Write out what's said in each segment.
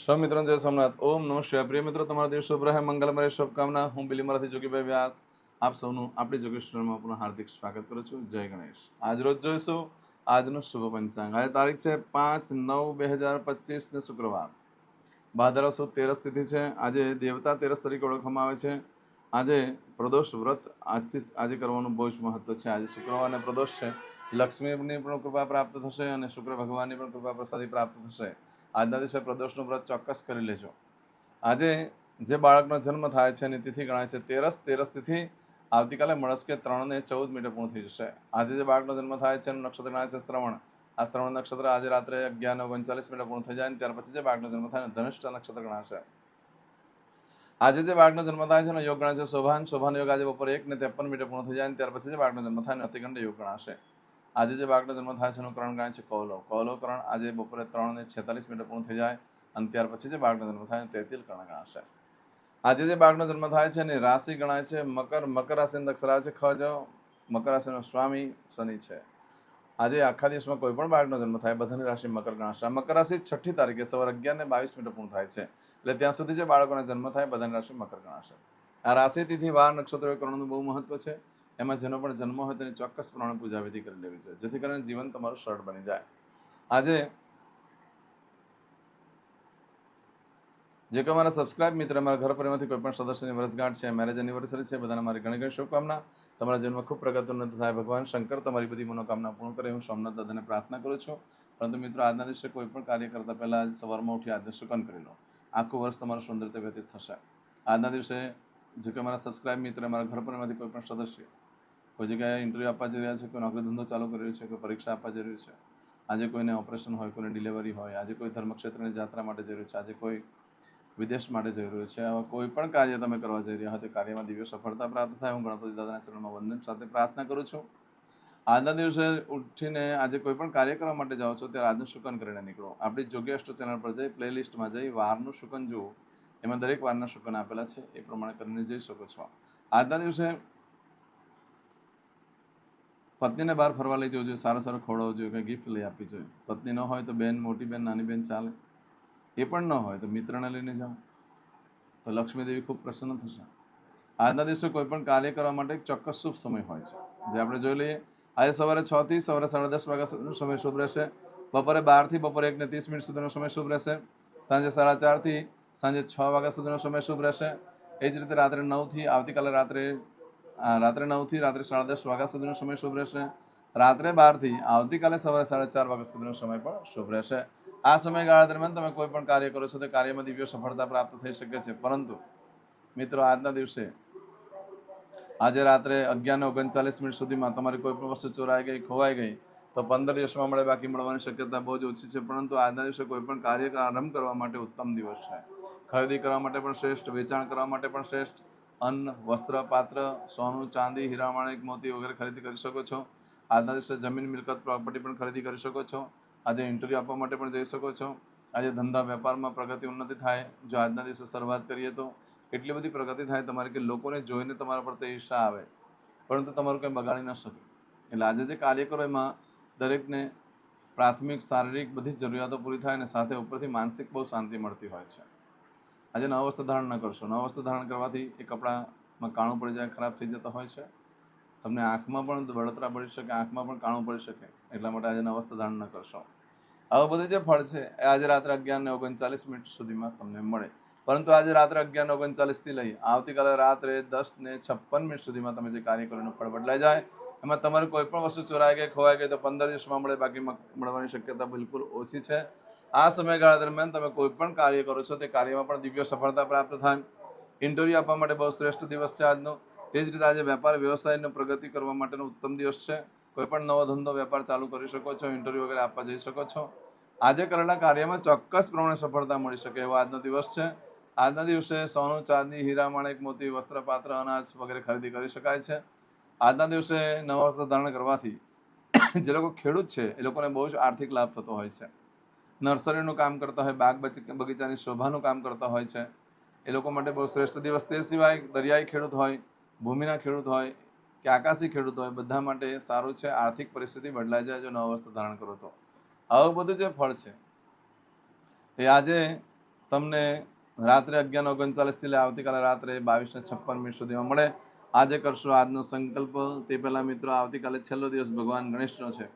સૌ મિત્રો જય સોમનાથ. ઓમ નમઃ શિવાય. પ્રિય મિત્રો, તમારા દિવસ શુભ રહે. મંગલમય શુભકામના. હું બિલીમરાથી જોગીભાઈ વ્યાસ. આપ સૌનું આપણી જોગેશ્વરમાં પુનઃ હાર્દિક સ્વાગત કરું છું. જય ગણેશ. આજ રોજ જોઈશું આજનું શુભ પંચાંગ. આજે તારીખ છે પાંચ નવ બે હજાર પચીસ ને શુક્રવાર. ભાદરવ સુદ તેરસ તિથિ છે. આજે દેવતા તેરસ તરીકે ઓળખવામાં આવે છે. આજે પ્રદોષ વ્રત આજથી આજે કરવાનું બહુ જ મહત્વ છે. આજે શુક્રવારને પ્રદોષ છે. લક્ષ્મીની પણ કૃપા પ્રાપ્ત થશે અને શુક્ર ભગવાનની પણ કૃપા પ્રસાદી પ્રાપ્ત થશે. આજના દિવસે પ્રદોષનું વ્રત ચોક્કસ કરી લેજો. આજે જે બાળકનો જન્મ થાય છે એની તિથિ ગણાય છે તેરસ તેરસ તિથિ આવતીકાલે મળસ્કે ત્રણ ને ચૌદ મિનિટે પૂર્ણ થઈ જશે. આજે જે બાળકનો જન્મ થાય છે એનું નક્ષત્ર ગણાય છે શ્રવણ. આ શ્રવણ નક્ષત્ર આજે રાત્રે અગિયાર ને ઓગણચાલીસ મિનિટે પૂર્ણ થઈ જાય ત્યાર પછી જે બાળકનો જન્મ થાય ધનિષ્ઠ નક્ષત્ર ગણાશે. આજે જે બાળકનો જન્મ થાય છે એનો યોગ ગણાય છે શોભાન. શોભાન યોગ આજે બપોરે એક ને ત્રેપન મિનિટે પૂર્ણ થઈ જાય ત્યાર પછી જે બાળકનો જન્મ થાય ને અતિગંડ યોગ ગણાશે. આજે જે બાળકનો જન્મ થાય છે એનું કરણ ગણાય છે કૌલવ કૌલવ કરણ આજે બપોરે ત્રણ ને છેતાલીસ મિનિટ પૂર્ણ થઈ જાય અને ત્યાર પછી જે બાળકનો જન્મ થાય તેતિલ કરણ ગણાશે. આજે જે બાળકનો જન્મ થાય છે એની રાશિ ગણાય છે મકર મકર રાશિની અક્ષર છે ખ જ મકર રાશિનો સ્વામી, શનિ છે. આજે આખા દિવસમાં કોઈ પણ બાળકનો જન્મ થાય, બધાની રાશિ મકર ગણાશે. મકર રાશિ છઠ્ઠી તારીખે સવારે અગિયાર ને બાવીસ મિનિટ પૂર્ણ થાય છે. એટલે ત્યાં સુધી જે બાળકોના જન્મ થાય, બધાની રાશિ મકર ગણાશે. આ રાશિ તિથિ વાર નક્ષત્ર કરણનું બહુ મહત્વ છે. એમાં જેનો પણ જન્મ હોય તેની ચોક્કસ પ્રમાણે પૂજા વિધિ કરી લેવી જોઈએ, જેથી કરીને જીવન તમારું સરળ બની જાય. આજે જે કોઈ મારા સબસ્ક્રાઇબ મિત્ર, મારા ઘર પરિવારથી કોઈ પણ સદસ્યની વર્ષગાંઠ છે મેરેજ એનિવર્સરી છે, બધાને મારી ઘણી ઘણી શુભકામના. તમારા જીવનમાં ખૂબ પ્રગતિ ઉન્નત થાય. ભગવાન શંકર, તમારી બધી મનોકામના પૂર્ણ કરે. હું સોમનાથ દાદાને પ્રાર્થના કરું છું. પરંતુ મિત્રો, આજના દિવસે કોઈ પણ કાર્ય કરતા પહેલાં આજ સવારમાં ઉઠી આજને શુકન કરી લો. આખું વર્ષ તમારું સુંદરતા વ્યતીત થશે. આજના દિવસે જે કે મારા સબસ્ક્રાઇબ મિત્ર, મારા ઘર પરિવારમાંથી કોઈ પણ સદસ્ય કોઈ જગ્યાએ ઇન્ટરવ્યૂ આપવા જઈ રહ્યા છે, કોઈ નોકરી ધંધો ચાલુ કરી રહ્યું છે, કોઈ પરીક્ષા આપવા જઈ રહ્યું છે. આજે કોઈને ઓપરેશન હોય, કોઈને ડિલિવરી હોય, આજે કોઈ ધર્મક્ષેત્રની જાત્રા માટે જઈ રહ્યું છે, આજે કોઈ વિદેશ માટે જઈ રહ્યું છે, આવા કોઈ પણ કાર્ય તમે કરવા જઈ રહ્યા હોય, તો કાર્યમાં દિવ્ય સફળતા પ્રાપ્ત થાય. હું ગણપતિ દાદાના ચરણમાં વંદન સાથે પ્રાર્થના કરું છું. આજના દિવસે ઉઠીને આજે કોઈ પણ કાર્ય કરવા માટે જાઓ છો, ત્યારે આજનું શુકન કરીને નીકળો. આપણી અષ્ટ ચેનલ પર જઈ પ્લેલિસ્ટમાં જઈ, વારનું શુકન જુઓ. એમાં દરેક વારના શુકન આપેલા છે, એ પ્રમાણે કરીને જઈ શકો છો. આજના દિવસે પત્નીને બહાર ફરવા લઈ જવું જોઈએ, સારો સારો ખવડાવવો જોઈએ, કંઈ ગિફ્ટ લઈ આપવી જોઈએ. પત્ની ન હોય તો બેન, મોટી બેન, નાની બેન ચાલે. એ પણ ન હોય તો મિત્રને લઈને જાઓ. તો લક્ષ્મીદેવી ખૂબ પ્રસન્ન થશે. આજના દિવસે કોઈ પણ કાર્ય કરવા માટે એક ચોક્કસ શુભ સમય હોય છે. જે આપણે જોઈ લઈએ, આજે સવારે છ થી સવારે સાડા દસ વાગ્યા સુધીનો સમય શુભ રહેશે. બપોરે બારથી બપોરે એક ને ત્રીસ મિનિટ સુધીનો સમય શુભ રહેશે. સાંજે સાડા ચારથી સાંજે છ વાગ્યા સુધીનો સમય શુભ રહેશે. એ જ રીતે રાત્રે નવથી આવતીકાલે રાત્રે રાત્રે નવથી રાત્રે સાડા દસ વાગ્યા સુધીનો સમય શુભ રહેશે. રાત્રે બારથી આવતીકાલે સવારે સાડા ચાર વાગ્યા સુધીનો સમય પણ શુભ રહેશે. આ સમયગાળા દરમિયાન તમે કોઈ પણ કાર્ય કરો છો તે કાર્યમાં દિવ્ય સફળતા પ્રાપ્ત થઈ શકે છે. પરંતુ, મિત્રો, આજના દિવસે, આજે રાત્રે અગિયાર ઓગણચાલીસ મિનિટ સુધીમાં તમારી કોઈ પણ વસ્તુ ચોરાઈ ગઈ, ખોવાઈ ગઈ, તો પંદર દિવસમાં મળે બાકી મળવાની શક્યતા બહુ જ ઓછી છે. પરંતુ આજના દિવસે કોઈ પણ કાર્ય આરંભ કરવા માટે ઉત્તમ દિવસ છે. ખરીદી કરવા માટે પણ શ્રેષ્ઠ, વેચાણ કરવા માટે પણ શ્રેષ્ઠ અન્ન વસ્ત્ર પાત્ર સોનું, ચાંદી હીરા માણેક મોતી વગેરે ખરીદી કરી શકો છો. આજના દિવસે જમીન, મિલકત પ્રોપર્ટી પણ ખરીદી કરી શકો છો. આજે ઇન્ટરવ્યૂ આપવા માટે પણ જઈ શકો છો. આજે ધંધા, વેપારમાં પ્રગતિ ઉન્નતિ થાય. જો આજના દિવસે શરૂઆત કરીએ તો એટલી બધી પ્રગતિ થાય તમારે કે લોકોને જોઈને તમારા પર તે ઈર્ષા આવે. પરંતુ તમારું કંઈ બગાડી ન શકે. એટલે આજે જે કાર્ય કરો એમાં દરેકને પ્રાથમિક, શારીરિક બધી જરૂરિયાતો પૂરી થાય અને સાથે ઉપરથી માનસિક બહુ શાંતિ મળતી હોય છે. આજે નવા વસ્ત્ર ધારણ ન કરશો. નવા વસ્ત્ર ધારણ કરવાથી એ કપડામાં કાણું પડી જાય, ખરાબ થઈ જતા હોય છે. તમને આંખમાં પણ બળતરા પડી શકે, આંખમાં પણ કાણું પડી શકે, એટલા માટે આજે વસ્ત્ર ધારણ ન કરશો. આવું બધું જે ફળ છે, એ આજે રાત્રે અગિયાર ને ઓગણચાલીસ મિનિટ સુધીમાં તમને મળે. પરંતુ આજે રાત્રે અગિયાર ને ઓગણચાલીસથી લઈ આવતીકાલે રાત્રે દસ ને છપ્પન મિનિટ સુધીમાં તમે જે કાર્ય કરો ફળ બદલાઈ જાય. એમાં તમારે કોઈ પણ વસ્તુ ચોરાઈ ગઈ, ખોવાઈ ગઈ તો પંદર દિવસમાં મળે, બાકી મળવાની શક્યતા બિલકુલ ઓછી છે. આ સમયગાળા દરમિયાન તમે કોઈ પણ કાર્ય કરો છો, તે કાર્યમાં પણ દિવ્ય સફળતા પ્રાપ્ત થાય. ઇન્ટરવ્યૂ આપવા માટે બહુ શ્રેષ્ઠ દિવસ છે આજનો. તે જ રીતે આજે વેપાર વ્યવસાયનો પ્રગતિ કરવા માટેનો ઉત્તમ દિવસ છે. કોઈ પણ નવો ધંધો વેપાર ચાલુ કરી શકો છો, ઇન્ટરવ્યૂ વગેરે આપવા જઈ શકો છો. આજે કરેલા કાર્યમાં ચોક્કસ પ્રમાણે સફળતા મળી શકે એવો આજનો દિવસ છે. આજના દિવસે સોનું, ચાંદી, હીરા, માણેક, મોતી, વસ્ત્ર, પાત્ર, અનાજ વગેરે ખરીદી કરી શકાય છે. આજના દિવસે નવા વસ્ત્ર ધારણ કરવાથી જે લોકો ખેડૂત છે, એ લોકોને બહુ જ આર્થિક લાભ થતો હોય છે. નર્સરીનું કામ કરતા હોય, બાગ બગીચાની શોભાનું કામ કરતા હોય છે. એ લોકો માટે બહુ શ્રેષ્ઠ દિવસ. તે સિવાય દરિયાઈ ખેડૂત હોય, ભૂમિના ખેડૂત હોય કે આકાશી ખેડૂત હોય, બધા માટે સારું છે. આર્થિક પરિસ્થિતિ બદલાઈ જાય જો નવ અવસ્થા ધારણ કરો તો. આવું બધું જે ફળ છે, એ આજે તમને રાત્રે અગિયાર ઓગણચાલીસથી લઈ આવતીકાલે રાત્રે બાવીસને છપ્પન મિનિટ સુધીમાં મળે. આજે કરશો આજનો સંકલ્પ. તે પહેલાં મિત્રો, આવતીકાલે છેલ્લો દિવસ ભગવાન ગણેશનો છે.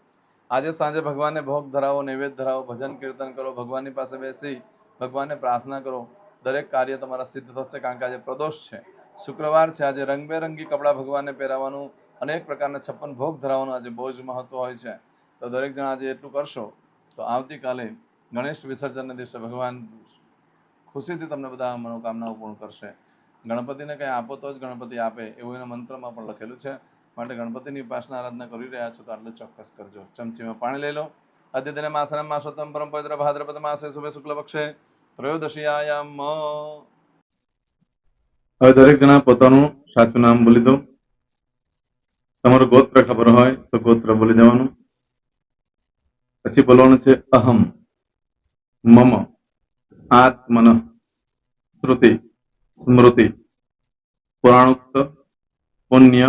આજે સાંજે ભગવાનને ભોગ ધરાવો, નૈવેદ્ય ધરાવો, ભજન કીર્તન કરો, ભગવાનની પાસે બેસી ભગવાનને પ્રાર્થના કરો. દરેક કાર્ય તમારા સિદ્ધ થશે કારણ કે આજે પ્રદોષ છે. શુક્રવાર છે, આજે રંગબેરંગી કપડાં ભગવાનને પહેરાવવાનું, અનેક પ્રકારના છપ્પન ભોગ ધરાવવાનું આજે બહુ જ મહત્વ હોય છે. તો દરેક જણા આજે એટલું કરશો, તો આવતીકાલે ગણેશ વિસર્જનના દિવસે ભગવાન ખુશીથી તમને બધા મનોકામનાઓ પૂર્ણ કરશે. ગણપતિને કંઈ આપો તો જ ગણપતિ આપે, એવું એના મંત્રમાં પણ લખેલું છે. માટે ગણપતિની ઉપાસના આરાધના કરી રહ્યા છો તો આટલું ચોક્કસ કરજો. ચમચીમાં પાણી લઈ લો. અદ્યતને માસનમ માસોત્તમ પરમ પવિત્ર ભાદ્રપદ માસે શુભે શુક્લ પક્ષે ત્રયોદશીયાયામ. હવે દરેક જણા પોતાનું સાચું નામ બોલી દો. તમારું ગોત્ર ખબર હોય તો ગોત્ર બોલી દેવાનું. પછી બોલવાનું છે અહમ, મમ, આત્મન, શ્રુતિ, સ્મૃતિ, પુરાણોક્ત, પુણ્ય